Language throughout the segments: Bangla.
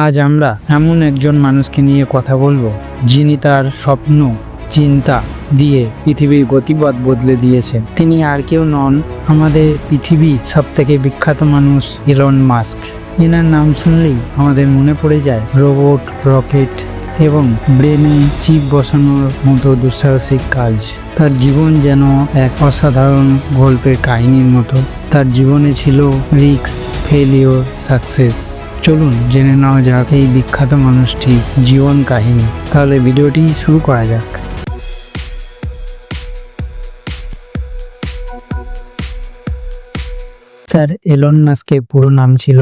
আজ আমরা এমন একজন মানুষকে নিয়ে কথা বলব, যিনি তার স্বপ্ন, চিন্তা দিয়ে পৃথিবীর গতিপথ বদলে দিয়েছেন। তিনি আর কেউ নন আমাদের পৃথিবীর সব থেকে বিখ্যাত মানুষ ইলন মাস্ক এনার নাম শুনলেই আমাদের মনে পড়ে যায়, রোবট, রকেট এবং ব্রেনে চিপ বসানোর মতো দুঃসাহসিক কাজ। তার জীবন যেন এক অসাধারণ গল্পের কাহিনীর মতো। তার জীবনে ছিল রিক্স ফেলিওর, সাকসেস। চলুন জেনে নেওয়া যাক এই বিখ্যাত মানুষটি জীবন কাহিনী। তাহলে ভিডিওটি শুরু করা যাক। স্যার, এলন মাস্কের পুরো নাম ছিল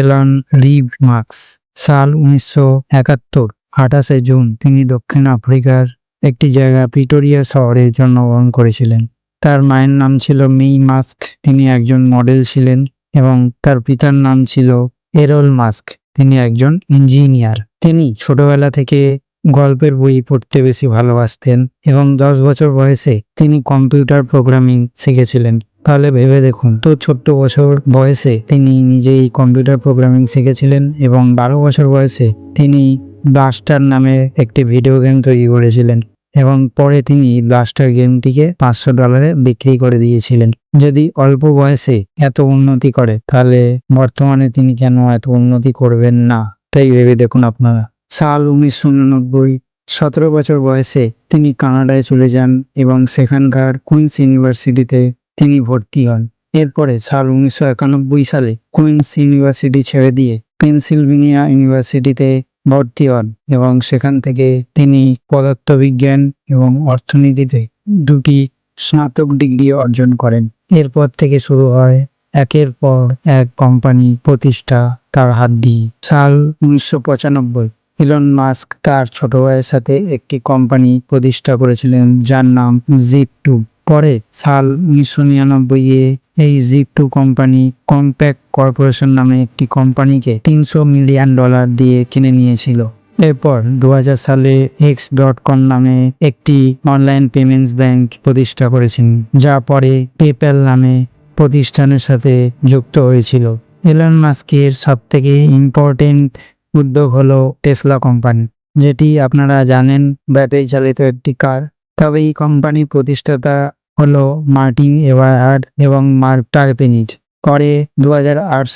এলন রিভ মার্কস সাল উনিশশো একাত্তর, আঠাশে জুন, তিনি দক্ষিণ আফ্রিকার একটি জায়গা প্রিটোরিয়া শহরে জন্মগ্রহণ করেছিলেন। তার মায়ের নাম ছিল মেই মাস্ক, তিনি একজন মডেল ছিলেন এবং তার পিতার নাম ছিল এরল মাস্ক। তিনি একজন ইঞ্জিনিয়ার। তিনি ছোটবেলা থেকে গল্পের বই পড়তে বেশি ভালোবাসতেন এবং দশ বছর বয়সে তিনি কম্পিউটার প্রোগ্রামিং শিখেছিলেন। তাহলে ভেবে দেখুন, তো ছোট্ট বছর বয়সে তিনি নিজেই কম্পিউটার প্রোগ্রামিং শিখেছিলেন এবং বারো বছর বয়সে তিনি ব্লাস্টার নামে একটি ভিডিও গেম তৈরি করেছিলেন। এবং পরে তিনি ব্লাস্টার গেমটিকে পাঁচশো ডলারে বিক্রি করে দিয়েছিলেন। যদি অল্প বয়সে এত উন্নতি করে, তাহলে বর্তমানে তিনি কেন এত উন্নতি করবেন না? তাই ভেবে দেখুন আপনারা। সাল উনিশশো উননব্বই, সতেরো বছর বয়সে তিনি কানাডায় চলে যান এবং সেখানকার কুইন্স ইউনিভার্সিটিতে তিনি ভর্তি হন। এরপরে সাল উনিশশো একানব্বই সালে কুইন্স ইউনিভার্সিটি ছেড়ে দিয়ে পেনসিলভেনিয়া ইউনিভার্সিটিতে ভর্তি হন এবং সেখান থেকে তিনি পদার্থবিজ্ঞান এবং অর্থনীতিতে দুটি স্নাতক ডিগ্রি অর্জন করেন। এরপর থেকে শুরু হয় একের পর এক কোম্পানি প্রতিষ্ঠা তার হাত দিয়ে। সাল উনিশশো পঁচানব্বই ইলন মাস্ক তার ছোট ভাইয়ের সাথে একটি কোম্পানি প্রতিষ্ঠা করেছিলেন যার নাম জিপ টু। পরে সাল উনিশশো নিরানব্বই এ এই Zip two company Compaq corporation নামে একটি কোম্পানিকে তিনশো মিলিয়ন ডলার দিয়ে কিনে নিয়েছিল। এরপর দু হাজার সালে এক্স ডট কম নামে একটি অনলাইন পেমেন্টস ব্যাংক প্রতিষ্ঠা করেছেন, যা পরে পেপ্যাল নামে প্রতিষ্ঠানের সাথে যুক্ত হয়েছিল। এলন মাস্কের সব থেকে ইম্পর্টেন্ট উদ্যোগ হলো টেসলা কোম্পানি যেটি আপনারা জানেন, ব্যাটারি চালিত একটি কার তবে এই কোম্পানির প্রতিষ্ঠাতা হলো মার্টিন এভারহার্ড এবং মার্ক টার্পেনিট পরে দু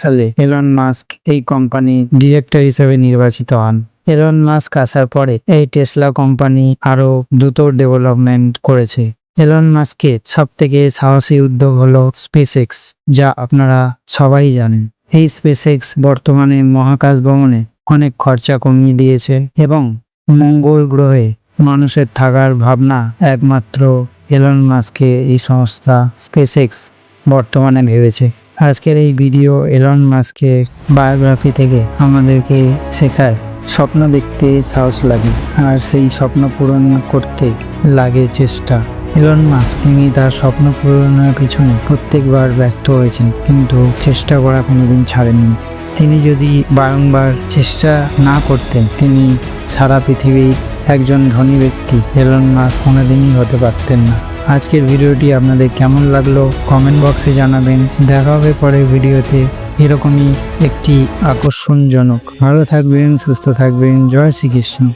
সালে এলন মাস্ক এই কোম্পানির ডিরেক্টর হিসেবে নির্বাচিত হন। এলন মাস্ক আসার পরে এই টেসলা কোম্পানি আরও দ্রুত ডেভেলপমেন্ট করেছে। এলন মাস্কের সব থেকে সাহসী উদ্যোগ হলো স্পেসএক্স, যা আপনারা সবাই জানেন। এই স্পেসএক্স বর্তমানে মহাকাশ ভ্রমণে অনেক খরচা কমিয়ে দিয়েছে এবং মঙ্গল গ্রহে মানুষের থাকার ভাবনা একমাত্র এলন মাস্কে এই সংস্থা স্পেসএক্স বর্তমানে ভেবেছে। আজকের এই ভিডিও এলন মাস্কের বায়োগ্রাফি থেকে আমাদেরকে শেখায়। স্বপ্ন দেখতে সাহস লাগে, আর সেই স্বপ্ন পূরণ করতে লাগে চেষ্টা। এলন মাস্ক তিনি তার স্বপ্ন পূরণের পিছনে প্রত্যেকবার ব্যর্থ হয়েছেন, কিন্তু চেষ্টা করা কোনোদিন ছাড়েননি। তিনি যদি বারংবার চেষ্টা না করতেন, তিনি সারা পৃথিবীর একজন ধনী ব্যক্তি, এলন মাস্ক কোনোদিনই হতে পারতেন না। আজকের ভিডিওটি আপনাদের কেমন লাগল কমেন্ট বক্সে জানাবেন। দেখা হবে পরের ভিডিওতে। এরকমই একটি আকর্ষণজনক। ভালো থাকবেন, সুস্থ থাকবেন। জয় শ্রীকৃষ্ণ।